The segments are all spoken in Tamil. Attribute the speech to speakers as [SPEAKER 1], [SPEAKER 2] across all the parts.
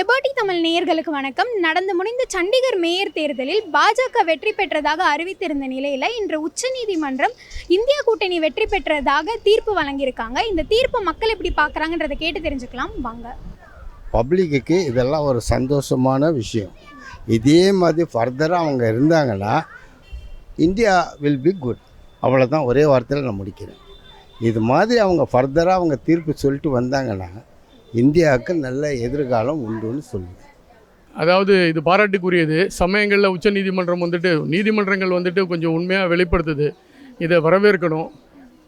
[SPEAKER 1] லிபர்டி தமிழ் நேயர்களுக்கு வணக்கம். நடந்து முடிந்த சண்டிகர் மேயர் தேர்தலில் பாஜக வெற்றி பெற்றதாக அறிவித்திருந்த நிலையில் இன்று உச்சநீதிமன்றம் இந்தியா கூட்டணி வெற்றி பெற்றதாக தீர்ப்பு வழங்கியிருக்காங்க. இந்த தீர்ப்பு மக்கள் எப்படி பார்க்குறாங்கன்றதை கேட்டு தெரிஞ்சுக்கலாம். வாங்க.
[SPEAKER 2] பப்ளிக்குக்கு இதெல்லாம் ஒரு சந்தோஷமான விஷயம். இதே மாதிரி ஃபர்தராக அவங்க இருந்தாங்கன்னா இந்தியா வில் பி குட் அவ்வளோதான் ஒரே வார்த்தையில் நான் முடிக்கிறேன். இது மாதிரி அவங்க ஃபர்தராக அவங்க தீர்ப்பு சொல்லிட்டு வந்தாங்கன்னா இந்தியாவுக்கு நல்ல எதிர்காலம் உண்டுன்னு சொல்லுவேன்
[SPEAKER 3] அதாவது இது பாராட்டுக்குரியது. சமயங்களில் உச்ச நீதிமன்றம் வந்துட்டு நீதிமன்றங்கள் வந்துட்டு கொஞ்சம் உண்மையாக வெளிப்படுத்துது. இதை வரவேற்கணும்.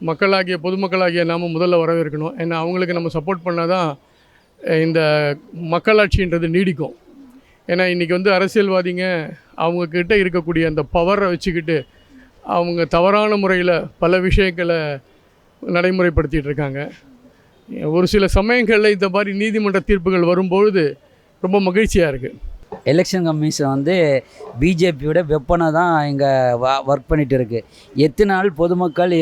[SPEAKER 3] மக்களாகிய பொதுமக்களாகிய நாம முதல்ல வரவேற்கணும். ஏன்னா அவங்களுக்கு நம்ம சப்போர்ட் பண்ணால் தான் இந்த மக்களாட்சின்றது நீடிக்கும். ஏன்னா இன்றைக்கி வந்து அரசியல்வாதிங்க அவங்கக்கிட்ட இருக்கக்கூடிய அந்த பவரை வச்சுக்கிட்டு அவங்க தவறான முறையில் பல விஷயங்களை நடைமுறைப்படுத்திகிட்டு இருக்காங்க. ஒரு சில சமயங்களில் இந்த மாதிரி நீதிமன்ற தீர்ப்புகள் வரும்பொழுது ரொம்ப மகிழ்ச்சியாக இருக்குது
[SPEAKER 4] எலெக்ஷன் கமிஷன் வந்து பிஜேபியோட வெப்பனாக தான் இங்கே ஒர்க் பண்ணிட்டு இருக்கு. எத்தனை நாள் பொதுமக்கள்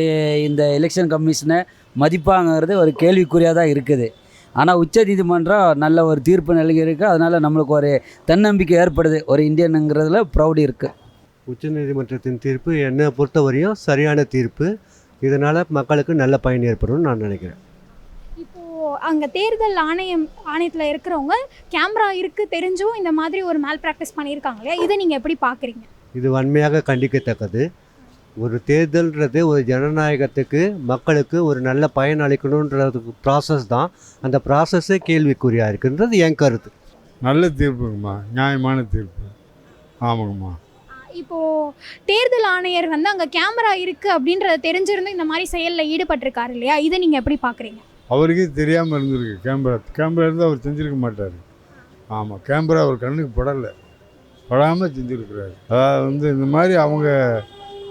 [SPEAKER 4] இந்த எலெக்ஷன் கமிஷனை மதிப்பாங்கிறது ஒரு கேள்விக்குறியாக தான் இருக்குது. ஆனால் உச்ச நீதிமன்றம் நல்ல ஒரு தீர்ப்பு நல்கியிருக்கு. அதனால் நம்மளுக்கு ஒரு தன்னம்பிக்கை ஏற்படுது. ஒரு இந்தியனுங்கிறதுல ப்ரௌடி இருக்குது
[SPEAKER 5] உச்சநீதிமன்றத்தின் தீர்ப்பு என்னை பொறுத்தவரையும் சரியான தீர்ப்பு. இதனால் மக்களுக்கு நல்ல பயன் ஏற்படும்னு நான் நினைக்கிறேன்.
[SPEAKER 1] அங்கே தேர்தல் ஆணையம் ஆணையத்தில் இருக்கிறவங்க கேமரா இருக்கு தெரிஞ்சும் இந்த மாதிரி ஒரு மேல் ப்ராக்டிஸ் பண்ணியிருக்காங்க இல்லையா? இதை நீங்கள் எப்படி பார்க்குறீங்க?
[SPEAKER 5] இது வன்மையாக கண்டிக்கத்தக்கது. ஒரு தேர்தல்ன்றது ஒரு ஜனநாயகத்துக்கு மக்களுக்கு ஒரு நல்ல பயன் அளிக்கணுன்றதுக்கு ப்ராசஸ் தான். அந்த ப்ராசஸே கேள்விக்குறியாக இருக்குன்றது என் கருத்து.
[SPEAKER 6] நல்ல தீர்ப்புங்கம்மா நியாயமான தீர்ப்பு. ஆமாங்கம்மா.
[SPEAKER 1] இப்போது தேர்தல் ஆணையர் வந்து அங்கே கேமரா இருக்குது அப்படின்றத தெரிஞ்சிருந்தும் இந்த மாதிரி செயலில் ஈடுபட்டிருக்காரு இல்லையா? இதை நீங்கள் எப்படி பார்க்குறீங்க?
[SPEAKER 6] அவருக்கே தெரியாமல் இருந்திருக்கு கேமரா. கேமரா இருந்து அவர் செஞ்சிருக்க மாட்டார். ஆமாம் கேமரா அவர் கண்ணுக்கு படலை. படாமல் செஞ்சுருக்கிறாரு. அதாவது வந்து இந்த மாதிரி அவங்க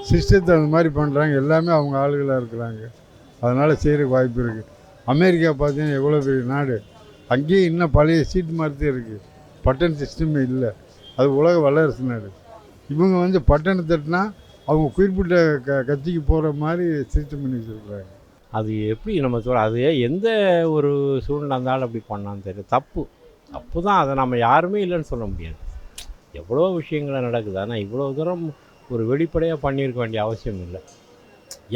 [SPEAKER 6] சிஸ்டத்தை அந்த மாதிரி பண்ணுறாங்க எல்லாமே அவங்க ஆளுகளாக இருக்கிறாங்க. அதனால் செய்கிறதுக்கு வாய்ப்பு இருக்குது அமெரிக்கா பார்த்தீங்கன்னா எவ்வளோ பெரிய நாடு. அங்கேயும் இன்னும் பழைய சீட் மாதிரி இருக்குது பட்டன் சிஸ்டமே இல்லை. அது உலக வல்லரசு நாடு. இவங்க வந்து பட்டனை தட்டினா அவங்க குறிப்பிட்ட க கட்சிக்கு போகிற மாதிரி சிஸ்டம் பண்ணி வச்சுருக்குறாங்க.
[SPEAKER 7] அது எப்படி நம்ம சொல்ல அது எந்த ஒரு சூழ்நிலை இருந்தாலும் அப்படி பண்ணான்னு தெரியும் தப்பு. தப்பு தான் அதை நம்ம யாருமே இல்லைன்னு சொல்ல முடியாது. எவ்வளோ விஷயங்கள் நடக்குது. ஆனால் இவ்வளோ தூரம் ஒரு வெளிப்படையாக பண்ணியிருக்க வேண்டிய அவசியம் இல்லை.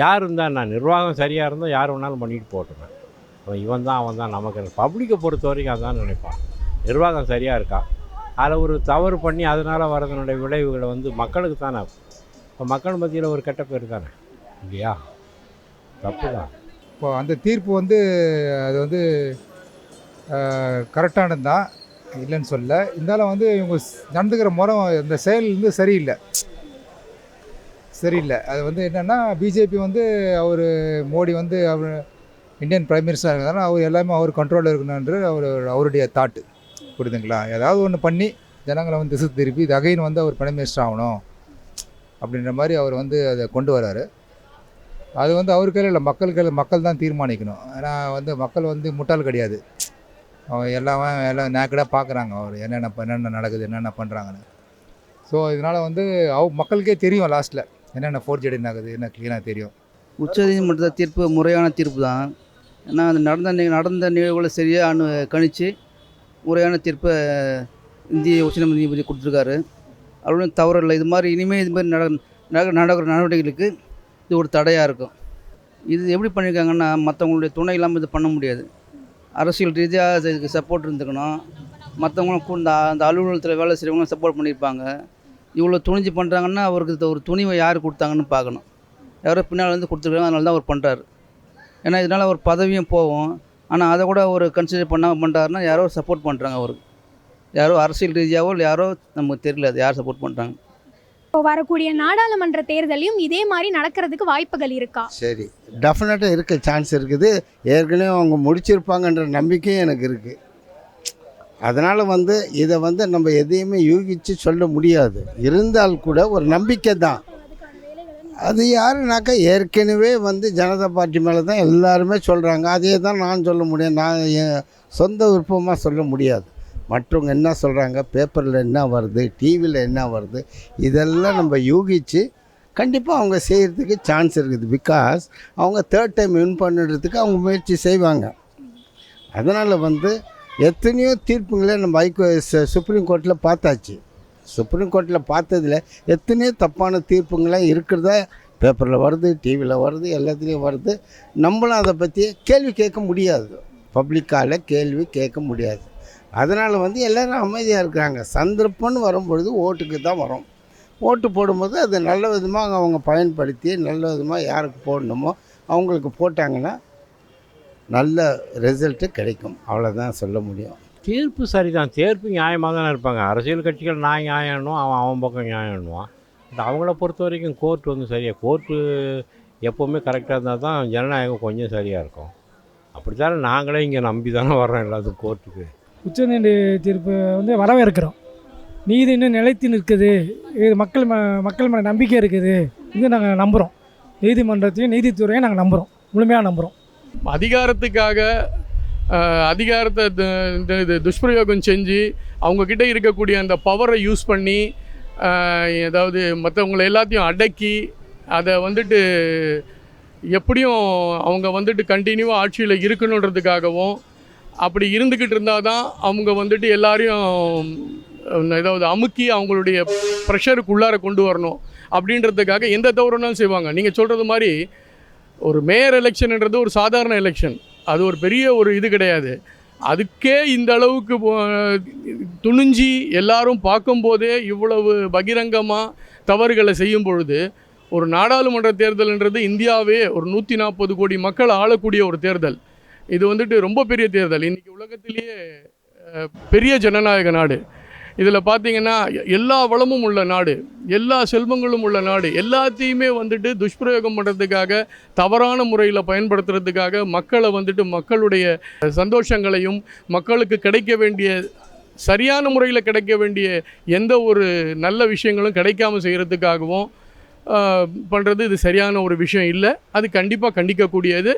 [SPEAKER 7] யார் இருந்தால் நான் நிர்வாகம் சரியாக இருந்தால் யார் வேணாலும் பண்ணிட்டு போட்டுருவேன். அவன் இவன் தான் அவன் தான். நமக்கு பப்ளிக்கை பொறுத்த வரைக்கும் அதான் நினைப்பான். நிர்வாகம் சரியாக இருக்கா? அதில் ஒரு தவறு பண்ணி அதனால் வரதனுடைய விளைவுகளை வந்து மக்களுக்கு தானே இப்போ மக்கள் மத்தியில் ஒரு கெட்ட பேர் தானே? இல்லையா? தப்பு தான்
[SPEAKER 8] இப்போ அந்த தீர்ப்பு வந்து அது வந்து கரெக்டானது தான் இல்லைன்னு சொல்ல இருந்தாலும் வந்து இவங்க நடந்துக்கிற முறை இந்த செயல் வந்து சரியில்லை. சரியில்லை. அது வந்து என்னென்னா பிஜேபி வந்து அவர் மோடி வந்து அவர் இந்தியன் பிரைம் மினிஸ்டராக இருந்தாலும் அவர் எல்லாமே அவர் கண்ட்ரோலில் இருக்கணுன்ற அவர் அவருடைய தாட்டு. புரியுதுங்களா? ஏதாவது ஒன்று பண்ணி ஜனங்களை வந்து திசை திருப்பி இது வந்து அவர் பிரைம் மினிஸ்டர் ஆகணும். அப்படின்ற மாதிரி அவர் வந்து அதை கொண்டு வராரு. அது வந்து அவர் கையில் இல்லை மக்கள் கையில் மக்கள் தான் தீர்மானிக்கணும். ஏன்னா வந்து மக்கள் வந்து முட்டாள் கிடையாது. அவன் எல்லாம் எல்லாம் நேக்கடாக பார்க்குறாங்க அவர். என்னென்ன என்னென்ன நடக்குது என்னென்ன பண்ணுறாங்கன்னு ஸோ இதனால் வந்து அவ மக்களுக்கே தெரியும் லாஸ்ட்டில் என்னென்ன ஃபோர்ஜரி நடக்குது என்ன க்ளீனாக தெரியும்.
[SPEAKER 9] உச்சநீதிமன்ற தீர்ப்பு முறையான தீர்ப்பு தான். ஏன்னா அது நடந்த நடந்த நிகழ்வுகளை சரியாக அனு கணிச்சு முறையான தீர்ப்பை இந்திய உச்சநீதிமன்ற நீதிபதி கொடுத்துருக்காரு. அவருடைய தவறு இல்லை. இது மாதிரி இனிமேல் இது மாதிரி நட- நடக்கிற நடவடிக்கைகளுக்கு இது ஒரு தடையாக இருக்கும். இது எப்படி பண்ணியிருக்காங்கன்னா மற்றவங்களுடைய துணை இல்லாமல் இது பண்ண முடியாது. அரசியல் ரீதியாக இதுக்கு சப்போர்ட் இருந்துக்கணும். மற்றவங்களும் கூட இந்த அந்த அலுவலகத்தில் வேலை செய்கிறவங்களும் சப்போர்ட் பண்ணியிருப்பாங்க இவ்வளோ துணிஞ்சு பண்ணுறாங்கன்னா அவருக்கு இது ஒரு துணிவை யார் கொடுத்தாங்கன்னு பார்க்கணும். யாரோ பின்னால் வந்து கொடுத்துருக்காங்க அதனால தான் அவர் பண்ணுறாரு ஏன்னா இதனால் ஒரு பதவியும் போகும். ஆனால் அதை கூட ஒரு கன்சிடர் பண்ணாமல் பண்ணுறாருன்னா யாரோ சப்போர்ட் பண்ணுறாங்க அவருக்கு யாரோ அரசியல் ரீதியாவோ இல்லை யாரோ நமக்கு தெரியல அது யார் சப்போர்ட் பண்ணுறாங்க
[SPEAKER 1] இப்போ வரக்கூடிய நாடாளுமன்ற தேர்தலையும் இதே மாதிரி நடக்கிறதுக்கு வாய்ப்புகள் இருக்கா?
[SPEAKER 2] சரி டெஃபினட்டாக இருக்க சான்ஸ் இருக்குது. ஏற்கனவே அவங்க முடிச்சிருப்பாங்கன்ற நம்பிக்கையும் எனக்கு இருக்குது அதனால் வந்து இதை வந்து நம்ம எதையுமே யூகித்து சொல்ல முடியாது. இருந்தால் கூட ஒரு நம்பிக்கை தான். அது யாருனாக்கா ஏற்கனவே வந்து ஜனதா பார்ட்டி மேலே தான் எல்லாருமே சொல்கிறாங்க அதே தான் நான் சொல்ல முடியும். நான் என் சொந்த விருப்பமாக சொல்ல முடியாது. மற்றவங்க என்ன சொல்கிறாங்க பேப்பரில் என்ன வருது? டிவியில் என்ன வருது? இதெல்லாம் நம்ம யூகித்து கண்டிப்பாக அவங்க செய்கிறதுக்கு சான்ஸ் இருக்குது. பிகாஸ் அவங்க தேர்ட் டைம் வின் பண்ணுறதுக்கு அவங்க முயற்சி செய்வாங்க. அதனால் வந்து எத்தனையோ தீர்ப்புங்களே நம்ம ஐகோ சுப்ரீம் கோர்ட்டில் பார்த்தாச்சு. சுப்ரீம் கோர்ட்டில் பார்த்ததில் எத்தனையோ தப்பான தீர்ப்புங்களாம் இருக்கிறதா பேப்பரில் வருது டிவியில் வருது எல்லாத்துலேயும் வருது. நம்மளும் அதை பற்றி கேள்வி கேட்க முடியாது. பப்ளிக்கால் கேள்வி கேட்க முடியாது. அதனால் வந்து எல்லோரும் அமைதியாக இருக்கிறாங்க சந்தர்ப்பம்னு வரும்பொழுது ஓட்டுக்கு தான் வரும். ஓட்டு போடும்போது அதை நல்ல விதமாக அவங்க பயன்படுத்தி நல்ல விதமாக யாருக்கு போடணுமோ அவங்களுக்கு போட்டாங்கன்னா நல்ல ரிசல்ட்டு கிடைக்கும். அவ்வளோதான் சொல்ல முடியும்.
[SPEAKER 7] தீர்ப்பு சரிதான். தீர்ப்பு நியாயமாக தானே இருப்பாங்க. அரசியல் கட்சிகள் நான் நியாயம்னும் அவன் அவன் பக்கம் நியாயம்னுவான் பட் அவங்கள பொறுத்த வரைக்கும் கோர்ட் வந்து சரியாக கோர்ட்டு எப்போவுமே கரெக்டாக இருந்தால் தான் ஜனநாயகம் கொஞ்சம் சரியாக இருக்கும். அப்படி தானே நாங்களே இங்கே நம்பி தானே வர்றோம் எல்லாத்துக்கும் கோர்ட்டுக்கு.
[SPEAKER 10] உச்சநீதி தீர்ப்பு வந்து வரவேற்கிறோம். நீதி இன்னும் நிலைத்து நிற்குது. இது மக்கள் ம மக்கள் மேலே நம்பிக்கை இருக்குது. இது நாங்கள் நம்புகிறோம் நீதிமன்றத்தையும் நீதித்துறையும் நாங்கள் நம்புகிறோம் முழுமையாக நம்புகிறோம்
[SPEAKER 3] அதிகாரத்துக்காக அதிகாரத்தை இந்த இது துஷ்பிரயோகம் செஞ்சு அவங்கக்கிட்ட இருக்கக்கூடிய அந்த பவரை யூஸ் பண்ணி ஏதாவது மற்றவங்களை எல்லாத்தையும் அடக்கி அதை வந்துட்டு எப்படியும் அவங்க வந்துட்டு கண்டினியூவாக ஆட்சியில் இருக்கணுன்றதுக்காகவும் அப்படி இருந்துக்கிட்டு இருந்தால் தான் அவங்க வந்துட்டு எல்லாரையும் ஏதாவது அமுக்கி அவங்களுடைய ப்ரெஷருக்கு உள்ளார கொண்டு வரணும். அப்படின்றதுக்காக எந்த தவறுனாலும் செய்வாங்க. நீங்கள் சொல்கிறது மாதிரி ஒரு மேயர் எலெக்ஷன்ன்றது ஒரு சாதாரண எலெக்ஷன் அது ஒரு பெரிய ஒரு இது கிடையாது. அதுக்கே இந்த அளவுக்கு போ- துணிஞ்சி எல்லாரும் பார்க்கும்போதே இவ்வளவு பகிரங்கமாக தவறுகளை செய்யும் பொழுது ஒரு நாடாளுமன்ற தேர்தல்ன்றது இந்தியாவே ஒரு நூற்றி நாற்பது கோடி மக்கள் ஆளக்கூடிய ஒரு தேர்தல். இது வந்துட்டு ரொம்ப பெரிய தேர்தல். இன்றைக்கி உலகத்திலேயே பெரிய ஜனநாயக நாடு. இதில் பார்த்தீங்கன்னா எல்லா வளமும் உள்ள நாடு. எல்லா செல்வங்களும் உள்ள நாடு. எல்லாத்தையுமே வந்துட்டு துஷ்பிரயோகம் பண்ணுறதுக்காக தவறான முறையில் பயன்படுத்துறதுக்காக மக்களை வந்துட்டு மக்களுடைய சந்தோஷங்களையும் மக்களுக்கு கிடைக்க வேண்டிய சரியான முறையில் கிடைக்க வேண்டிய எந்த ஒரு நல்ல விஷயங்களும் கிடைக்காம செய்கிறதுக்காகவும் பண்ணுறது இது சரியான ஒரு விஷயம் இல்லை. அது கண்டிப்பாக கண்டிக்கக்கூடியது.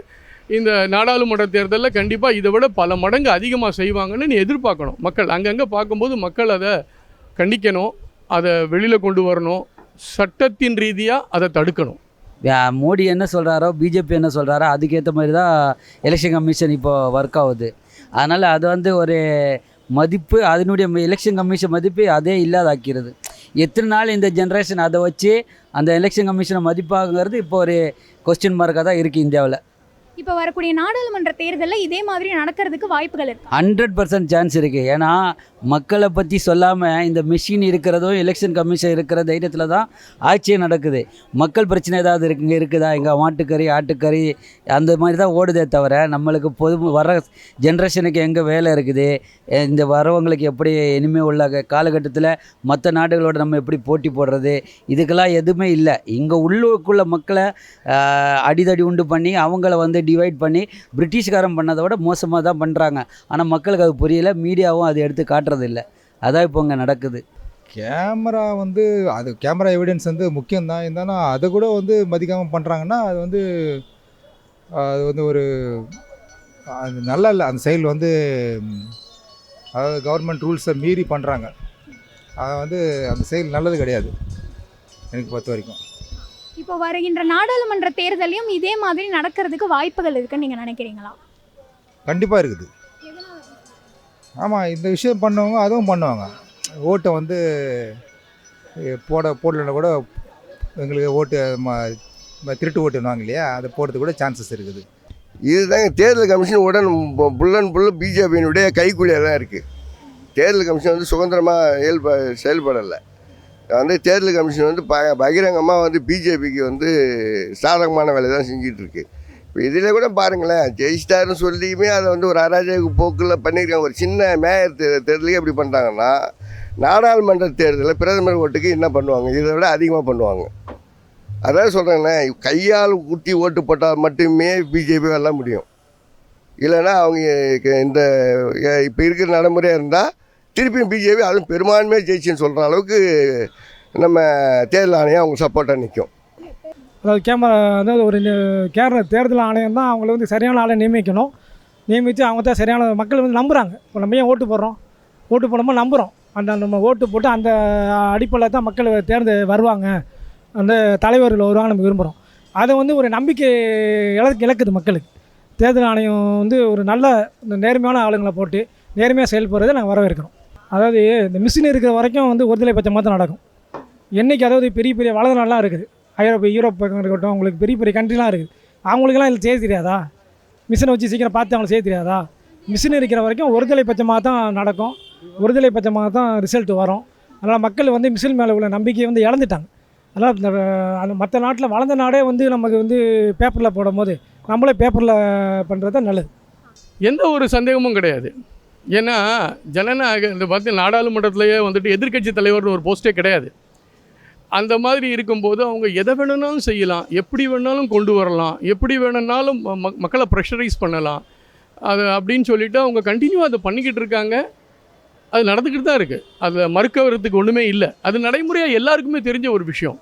[SPEAKER 3] இந்த நாடாளுமன்ற தேர்தலில் கண்டிப்பாக இதை விட பல மடங்கு அதிகமாக செய்வாங்கன்னு நீ எதிர்பார்க்கணும். மக்கள் அங்கங்கே பார்க்கும்போது மக்கள் அதை கண்டிக்கணும் அதை வெளியில் கொண்டு வரணும் சட்டத்தின் ரீதியாக அதை தடுக்கணும்.
[SPEAKER 4] மோடி என்ன சொல்கிறாரோ பிஜேபி என்ன சொல்கிறாரோ அதுக்கேற்ற மாதிரி தான் எலெக்ஷன் கமிஷன் இப்போ ஒர்க் ஆகுது. அதனால் அது வந்து ஒரு மதிப்பு அதனுடைய எலெக்ஷன் கமிஷன் மதிப்பு அதே இல்லாதாக்கிறது. எத்தனை நாள் இந்த ஜென்ரேஷன் அதை வச்சு அந்த எலெக்ஷன் கமிஷனை மதிப்பாகிறது இப்போ ஒரு கொஸ்டின் மார்க்காக தான் இருக்குது இந்தியாவில்.
[SPEAKER 1] இப்போ வரக்கூடிய நாடாளுமன்ற தேர்தலில் இதே மாதிரி நடக்கிறதுக்கு வாய்ப்புகள் இருக்கு?
[SPEAKER 4] ஹண்ட்ரட் பர்சன்ட் சான்ஸ் இருக்குது ஏன்னா மக்களை பற்றி சொல்லாமல் இந்த மிஷின் இருக்கிறதும் எலெக்ஷன் கமிஷன் இருக்கிற தைரியத்தில் தான் ஆட்சியே நடக்குது. மக்கள் பிரச்சனை ஏதாவது இருக்குங்க இருக்குதா? எங்கள் மாட்டுக்கறி ஆட்டுக்கறி அந்த மாதிரி தான் ஓடுதே தவிர நம்மளுக்கு பொது வர ஜென்ரேஷனுக்கு எங்கே வேலை இருக்குது? இந்த வரவங்களுக்கு எப்படி இனிமேல் உள்ள காலகட்டத்தில் மற்ற நாடுகளோட நம்ம எப்படி போட்டி போடுறது? இதுக்கெல்லாம் எதுவுமே இல்லை. இங்கே உள்ளுக்குள்ள மக்களை அடிதடி உண்டு பண்ணி அவங்கள வந்து டிவைட் பண்ணி பிரிட்டிஷ்காரன் பண்ணதை விட மோசமாக தான் பண்ணுறாங்க ஆனால் மக்களுக்கு அது புரியல மீடியாவும் அது எடுத்து காட்டுறதில்ல அதான் இப்போ இங்கே நடக்குது.
[SPEAKER 8] கேமரா வந்து அது கேமரா எவிடன்ஸ் வந்து முக்கியம்தான். இருந்தாலும் அதை கூட வந்து மதிக்காமல் பண்ணுறாங்கன்னா அது வந்து அது வந்து ஒரு அது நல்லா இல்லை. அந்த செயல் வந்து அதாவது கவர்மெண்ட் ரூல்ஸை மீறி பண்ணுறாங்க அது வந்து அந்த செயல் நல்லது கிடையாது. எனக்கு பொறுத்த வரைக்கும்.
[SPEAKER 1] இப்போ வருகின்ற நாடாளுமன்ற தேர்தலையும் இதே மாதிரி நடக்கிறதுக்கு வாய்ப்புகள் இருக்குன்னு நீங்கள் நினைக்கிறீங்களா?
[SPEAKER 8] கண்டிப்பாக இருக்குது. ஆமாம் இந்த விஷயம் பண்ணவங்க அதுவும் பண்ணுவாங்க. ஓட்டை வந்து போட போடலைன்னா கூட எங்களுக்கு ஓட்டு ம- ம- திருட்டு ஓட்டுவாங்க இல்லையா? அதை போடுறதுக்கு கூட சான்சஸ் இருக்குது.
[SPEAKER 11] இதுதாங்க தேர்தல் கமிஷன் உடன் புல் அண்ட் புல்லு பிஜேபியினுடைய கைக்குள்ளே தான் இருக்குது தேர்தல் கமிஷன் வந்து சுதந்திரமாக இயல்ப செயல்படலை. வந்து தேர்தல் கமிஷன் வந்து ப பகிரங்கமாக வந்து பிஜேபிக்கு வந்து சாதகமான வேலை தான் செஞ்சிகிட்ருக்கு இதில் கூட பாருங்களேன் ஜெயிச்சிட்டாருன்னு சொல்லியுமே அதை வந்து ஒரு அராஜக போக்கில் பண்ணியிருக்காங்க. ஒரு சின்ன மேயர் தே தேர்தலுக்கே எப்படி பண்ணுறாங்கன்னா நாடாளுமன்ற தேர்தலில் பிரதமர் ஓட்டுக்கு என்ன பண்ணுவாங்க? இதை விட அதிகமாக பண்ணுவாங்க. அதான் சொல்கிறேங்கண்ணே கையால் குத்தி ஓட்டு போட்டால் மட்டுமே பிஜேபி வெல்ல முடியும். இல்லைன்னா அவங்க க- இந்த இப்போ இருக்கிற நடைமுறையாக இருந்தால் திருப்பியும் பிஜேபி அதுவும் பெரும்பான்மையாக ஜெயிச்சுன்னு சொல்கிற அளவுக்கு நம்ம தேர்தல் ஆணையம் அவங்க சப்போர்ட்டாக நிற்கும்
[SPEAKER 10] அதாவது கேமரா அதாவது ஒரு நி- தேர்தல் ஆணையம் தான் அவங்கள வந்து சரியான ஆளை நியமிக்கணும். நியமித்து அவங்க தான் சரியான மக்கள் வந்து நம்புகிறாங்க இப்போ நம்ம ஏன் ஓட்டு போடுறோம்? ஓட்டு போடும்போது நம்புகிறோம் அந்த நம்ம ஓட்டு போட்டு அந்த அடிப்படையில் தான் மக்கள் தேர்ந்து வருவாங்க. அந்த தலைவர்கள் வருவாங்க நம்ம விரும்புகிறோம் அதை வந்து ஒரு நம்பிக்கை இழக்கு இழக்குது மக்களுக்கு. தேர்தல் ஆணையம் வந்து ஒரு நல்ல இந்த நேர்மையான ஆளுங்களை போட்டு நேர்மையாக செயல்படுறதை நாங்கள் வரவேற்கிறோம். அதாவது இந்த மிஷின் இருக்கிற வரைக்கும் வந்து ஒருதலை பட்சமாக தான் நடக்கும். என்றைக்கு அதாவது பெரிய பெரிய வளர்ந்த நாடுலாம் இருக்குது. ஐரோப்பா யூரோப் பக்கம் இருக்கட்டும் அவங்களுக்கு பெரிய பெரிய கண்ட்ரிலாம் இருக்குது. அவங்களுக்கெல்லாம் இதில் செய்ய தெரியாதா? மிஷினை வச்சு சீக்கிரம் பார்த்து அவங்களுக்கு செய்ய தெரியாதா? மிஷின் இருக்கிற வரைக்கும் ஒருதலை பட்சமாக தான் நடக்கும். ஒருதலை பட்சமாக தான் ரிசல்ட் வரும். அதனால் மக்கள் வந்து மிஷின் மேலே உள்ள நம்பிக்கையை வந்து இழந்துட்டாங்க. அதனால் இந்த மற்ற நாட்டில் வளர்ந்த நாடே வந்து நமக்கு வந்து பேப்பரில் போடும்போது நம்மளே பேப்பரில் பண்ணுறது தான் நல்லது.
[SPEAKER 3] எந்த ஒரு சந்தேகமும் கிடையாது. ஏன்னா ஜனநாயக இந்த பார்த்து நாடாளுமன்றத்திலேயே வந்துட்டு எதிர்க்கட்சி தலைவர்னு ஒரு போஸ்ட்டே கிடையாது. அந்த மாதிரி இருக்கும்போது அவங்க எதை வேணும்னாலும் செய்யலாம் எப்படி வேணாலும் கொண்டு வரலாம் எப்படி வேணும்னாலும் ம- மக்களை ப்ரெஷரைஸ் பண்ணலாம். அது அப்படின்னு சொல்லிட்டு அவங்க கண்டினியூ அதை பண்ணிக்கிட்டு இருக்காங்க. அது நடந்துக்கிட்டு தான் இருக்குது அதில் மறுக்கறதுக்கு ஒன்றுமே இல்லை. அது நடைமுறையாக எல்லாருக்குமே தெரிஞ்ச ஒரு விஷயம்.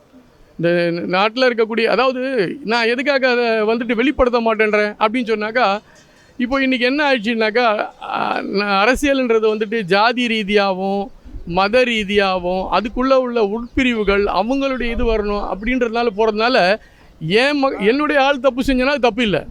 [SPEAKER 3] இந்த நாட்டில் இருக்கக்கூடிய அதாவது நான் எதுக்காக அதை வந்துட்டு வெளிப்படுத்த மாட்டேன்றேன் அப்படின்னு சொன்னாக்கா இப்போ இன்றைக்கி என்ன ஆயிடுச்சுனாக்கா அரசியல்ன்றது வந்துட்டு ஜாதி ரீதியாகவும் மத ரீதியாகவும் அதுக்குள்ளே உள்ள உட்பிரிவுகள் அவங்களுடைய இது வரணும் அப்படின்றதுனால போகிறதுனால ஏன் ம என்னுடைய ஆள் தப்பு செஞ்சனா அது தப்பு இல்லை.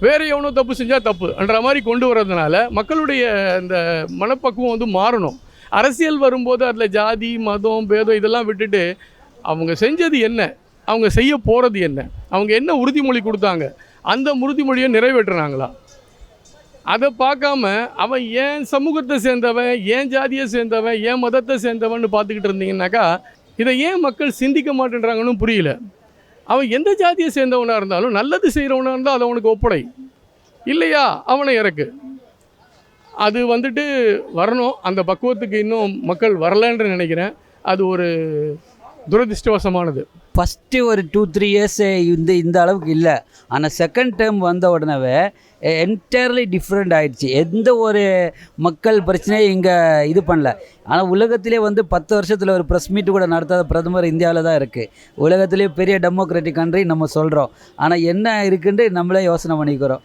[SPEAKER 3] வேறு எவனோ தப்பு செஞ்சால் தப்புன்ற மாதிரி கொண்டு வர்றதுனால மக்களுடைய இந்த மனப்பக்குவம் வந்து மாறணும். அரசியல் வரும்போது அதில் ஜாதி மதம் பேதம் இதெல்லாம் விட்டுட்டு அவங்க செஞ்சது என்ன? அவங்க செய்ய போகிறது என்ன? அவங்க என்ன உறுதிமொழி கொடுத்தாங்க? அந்த உறுதிமொழியை நிறைவேற்றுனாங்களா? அதை பார்க்காம அவன் ஏன் சமூகத்தை சேர்ந்தவன் ஏன் ஜாதியை சேர்ந்தவன் ஏன் மதத்தை சேர்ந்தவன் பார்த்துக்கிட்டு இருந்தீங்கன்னாக்கா இதை ஏன் மக்கள் சிந்திக்க மாட்டேன்றாங்கன்னு புரியல. அவன் எந்த ஜாதியை சேர்ந்தவனாக இருந்தாலும் நல்லது செய்கிறவனாக இருந்தால் அதை அவனுக்கு ஒப்படை. இல்லையா? அவனை இறக்கு. அது வந்துட்டு வரணும். அந்த பக்குவத்துக்கு இன்னும் மக்கள் வரலன்னு நினைக்கிறேன். அது ஒரு துரதிர்ஷ்டவசமானது.
[SPEAKER 4] ஃபஸ்ட்டு ஒரு டூ த்ரீ இயர்ஸ் இந்த இந்த அளவுக்கு இல்லை. ஆனால் செகண்ட் டேர்ம் வந்த உடனே என்டையர்லி டிஃப்ரெண்ட் ஆயிடுச்சு. எந்த ஒரு மக்கள் பிரச்சனையும் இங்கே இது பண்ணல. ஆனால் உலகத்திலே வந்து பத்து வருஷத்தில் ஒரு ப்ரெஸ் மீட் கூட நடத்தாத பிரதமர் இந்தியாவில் தான் இருக்குது உலகத்திலே பெரிய டெமோக்ராட்டிக் கண்ட்ரி நம்ம சொல்கிறோம் ஆனால் என்ன இருக்குன்ட்டு நம்மளே யோசனை பண்ணிக்கிறோம்.